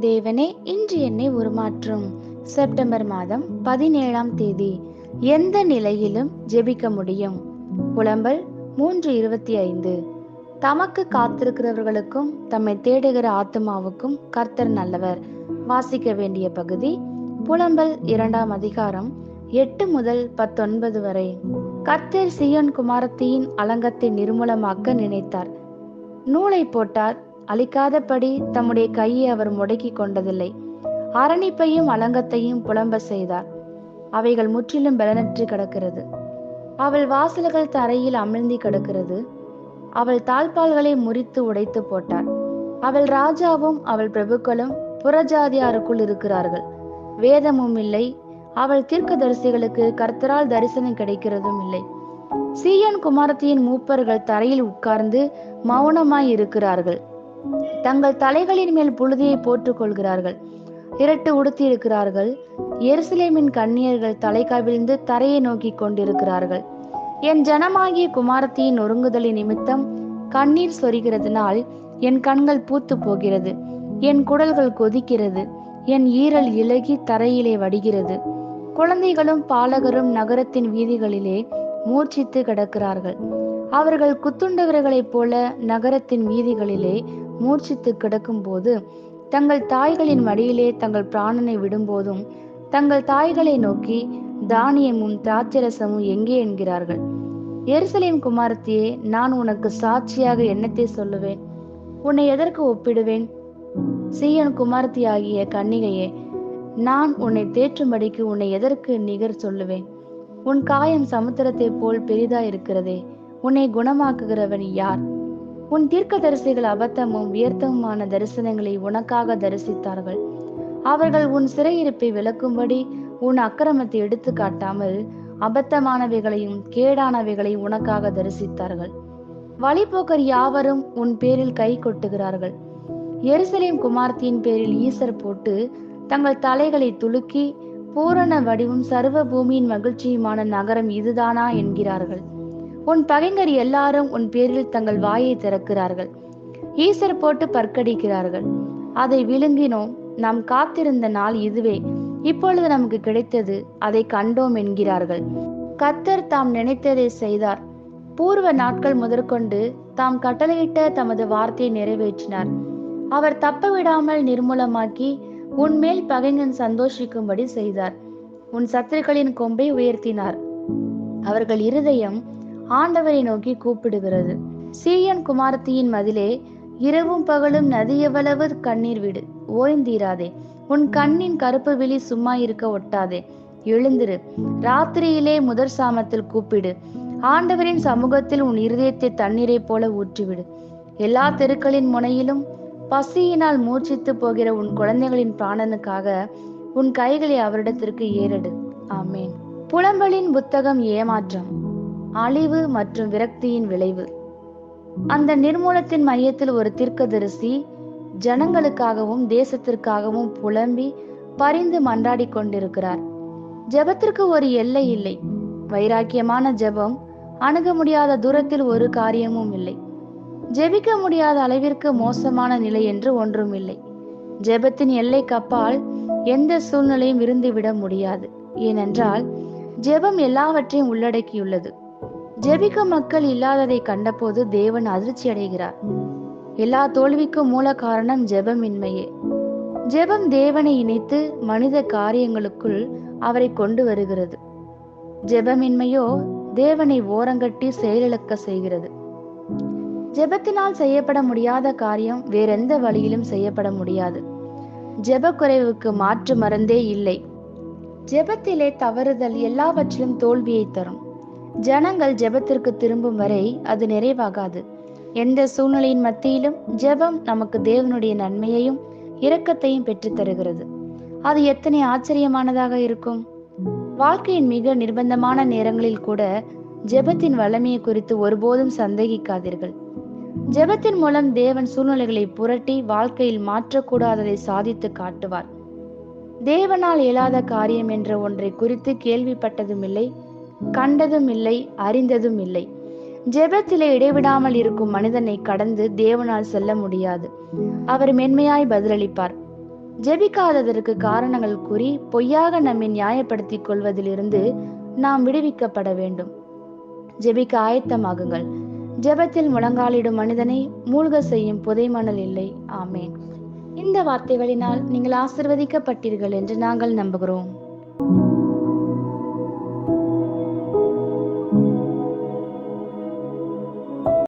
தேவனே இன்று என்னை உருமாற்றும். செப்டம்பர் மாதம் பதினேழாம் தேதி. எந்த நிலையிலும் ஜெபிக்க முடியும். புலம்பல் மூன்று இருபத்தி ஐந்து. தமக்கு காத்திருக்கிறவர்களுக்கும் தம்மை தேடுகிற ஆத்மாவுக்கும் கர்த்தர் நல்லவர். வாசிக்க வேண்டிய பகுதி புலம்பல் இரண்டாம் அதிகாரம் எட்டு முதல் பத்தொன்பது வரை. கர்த்தர் சியோன் குமாரத்தியின் அலங்கத்தை நிர்மூலமாக்க நினைத்தார். நூலை போட்டார் அழிக்காதபடி தம்முடைய கையை அவர் முடக்கி கொண்டதில்லை. அரணிப்பையும் அலங்கத்தையும் புலம்ப செய்தார். அவைகள் முற்றிலும் பலனற்று கிடக்கிறது. அவள் வாசல்கள் தரையில் அமிழ்ந்தி கிடக்கிறது. அவள் தாழ்பால்களை முறித்து உடைத்து போட்டார். அவள் ராஜாவும் அவள் பிரபுக்களும் புறஜாதியாருக்குள் இருக்கிறார்கள். வேதமும் இல்லை. அவள் தீர்க்கதரிசிகளுக்கு கர்த்தரால் தரிசனம் கிடைக்கிறதும் இல்லை. சீயன் குமாரத்தியின் மூப்பர்கள் தரையில் உட்கார்ந்து மௌனமாய் இருக்கிறார்கள். தங்கள் தலைகளின் மேல் புழுதியை போட்டுக் கொள்கிறார்கள் இரட்டு உடுத்தி இருக்கிறார்கள் எருசலேமின் கண்ணியர்கள் தலை கவிழ்ந்து தரையை நோக்கி கொண்டிருக்கிறார்கள். என் ஜனமாகிய குமாரத்தியின் ஒருங்குதலின் நிமித்தம் கண்ணீர் சொரிகிறதுனால் என் கண்கள் பூத்து போகிறது. என் குடல்கள் கொதிக்கிறது. என் ஈரல் இலகி தரையிலே வடிகிறது. குழந்தைகளும் பாலகரும் நகரத்தின் வீதிகளிலே மூர்ச்சித்து கிடக்கிறார்கள். அவர்கள் குத்துண்டவர்களைப் போல நகரத்தின் வீதிகளிலே மூர்ச்சித்து கிடக்கும் போது தங்கள் தாய்களின் மடியிலே தங்கள் பிராணனை விடும்போதும் தங்கள் தாய்களை நோக்கி தானியமும் திராட்சரசமும் எங்கே என்கிறார்கள்? எருசலேம் குமாரத்தியே நான் உனக்கு சாட்சியாக என்னத்தை சொல்லுவேன்? உன்னை எதற்கு ஒப்பிடுவேன்? சீயன் குமாரத்தி ஆகிய கன்னிகையே நான் உன்னை தேற்றும்படிக்கு உன்னை எதற்கு நிகர் சொல்லுவேன்? உன் காயம் சமுத்திரத்தை போல் பெரிதா இருக்கிறதே உன்னை குணமாக்குகிறவன் யார்? உன் தீர்க்க தரிசிகள் அபத்தமும் வியர்த்தமுமான தரிசனங்களை உனக்காக தரிசித்தார்கள். அவர்கள் உன் சிறையிருப்பை விளக்கும்படி உன் அக்கிரமத்தை எடுத்து காட்டாமல் அபத்தமானவைகளையும் கேடானவைகளையும் உனக்காக தரிசித்தார்கள். வழிபோக்கர் யாவரும் உன் பேரில் கை கொட்டுகிறார்கள். எருசலேம் குமார்த்தியின் பேரில் ஈசர் போட்டு தங்கள் தலைகளை துலுக்கி பூரண வடிவும் சர்வ பூமியின் மகிழ்ச்சியுமான நகரம் இதுதானா என்கிறார்கள். உன் பகைஞர் எல்லாரும் உன் பேரில் தங்கள் வாயை திறக்கிறார்கள். ஈசர் போட்டு பற்கடிக்கிறார்கள். அதை விழுங்கினோம். நாம் காத்திருந்த நாள் இதுவே. இப்பொழுது நமக்கு கிடைத்தது அதை கண்டோம் என்கிறார்கள். கத்தர் தாம் நினைத்ததை செய்தார். பூர்வ நாட்கள் முதற்கொண்டு தாம் கட்டளையிட்ட தமது வார்த்தையை நிறைவேற்றினார். அவர் தப்ப விடாமல் நிர்மூலமாக்கி உன்மேல் பகைஞன் சந்தோஷிக்கும்படி செய்தார். உன் சத்துருக்களின் கொம்பை உயர்த்தினார். அவர்கள் இருதயம் ஆண்டவரை நோக்கி கூப்பிடுகிறது. சீயன் குமாரத்தியின் மதிலே இரவும் பகலும் நதியவளவு கண்ணீர் விடு. ஓய்ந்தீராதே உன் கண்ணின் கருப்பு விழி சும்மா இருக்க ஒட்டாதே. எழுந்திரு. ராத்திரியிலே முதற் சாமத்தில் கூப்பிடு. ஆண்டவரின் சமூகத்தில் உன் இருதயத்தை தண்ணீரை போல ஊற்றிவிடு. எல்லா தெருக்களின் முனையிலும் பசியினால் மூர்ச்சித்து போகிற உன் குழந்தைகளின் பிராணனுக்காக உன் கைகளை அவரிடத்திற்கு ஏறெடு. ஆமேன். புலம்பலின் புத்தகம் ஏமாற்றம். அழிவு மற்றும் விரக்தியின் விளைவு. அந்த நிர்மூலத்தின் மையத்தில் ஒரு தீர்க்கதரிசி ஜனங்களுக்காகவும் தேசத்திற்காகவும் புலம்பி பரிந்து மன்றாடி கொண்டிருக்கிறார். ஜெபத்திற்கு ஒரு எல்லை இல்லை. வைராக்கியமான ஜெபம் அணுக முடியாத தூரத்தில் ஒரு காரியமும் இல்லை. ஜெபிக்க முடியாத அளவிற்கு மோசமான நிலை என்று ஒன்றும் இல்லை. ஜெபத்தின் எல்லை கப்பால் எந்த சூழ்நிலையும் இருந்துவிட முடியாது. ஏனென்றால் ஜெபம் எல்லாவற்றையும் உள்ளடக்கியுள்ளது. ஜெபிக்க மக்கள் இல்லாததை கண்டபோது தேவன் அதிர்ச்சி அடைகிறார். எல்லா தோல்விக்கும் மூல காரணம் ஜெபமின்மையே. ஜெபம் தேவனை இணைத்து மனித காரியங்களுக்குள் அவரை கொண்டு வருகிறது. ஜெபமின்மையோ தேவனை ஓரங்கட்டி செயலிழக்க செய்கிறது. ஜெபத்தினால் செய்யப்பட முடியாத காரியம் வேறெந்த வழியிலும் செய்யப்பட முடியாது. ஜெப குறைவுக்கு மாற்று மருந்தே இல்லை. ஜெபத்திலே தவறுதல் எல்லாவற்றிலும் தோல்வியை தரும். ஜனங்கள் ஜெபத்திற்கு திரும்பும் வரை அது நிறைவாகாது. எந்த சூழ்நிலையின் மத்தியிலும் ஜெபம் நமக்கு தேவனுடைய நன்மையையும் இரக்கத்தையும் பெற்றுத் தருகிறது. அது எத்தனை ஆச்சரியமானதாக இருக்கும். வாழ்க்கையின் மிக நிர்பந்தமான நேரங்களில் கூட ஜெபத்தின் வல்லமையை குறித்து ஒருபோதும் சந்தேகிக்காதீர்கள். ஜெபத்தின் மூலம் தேவன் சூழ்நிலைகளை புரட்டி வாழ்க்கையில் மாற்றக்கூடாததை சாதித்து காட்டுவார். தேவனால் இயலாத காரியம் என்ற ஒன்றை குறித்து கேள்விப்பட்டதும் இல்லை கண்டதும் இல்லை அறிந்ததும் இல்லை ஜெபத்திலே இடைவிடாமல் இருக்கும் மனிதனை கடந்து தேவனால் செல்ல முடியாது. அவர் மென்மையாய் பதிலளிப்பார். ஜெபிக்காததற்கு காரணங்கள் கூறி பொய்யாக நம்மை நியாயப்படுத்திக் கொள்வதிலிருந்து நாம் விடுவிக்கப்பட வேண்டும். ஜெபிக்க ஆயத்தமாகுங்கள். ஜெபத்தில் முழங்காலிடும் மனிதனை மூழ்க செய்யும் புதைமணல் இல்லை. ஆமேன். இந்த வார்த்தைகளினால் நீங்கள் ஆசிர்வதிக்கப்பட்டீர்கள் என்று நாங்கள் நம்புகிறோம்.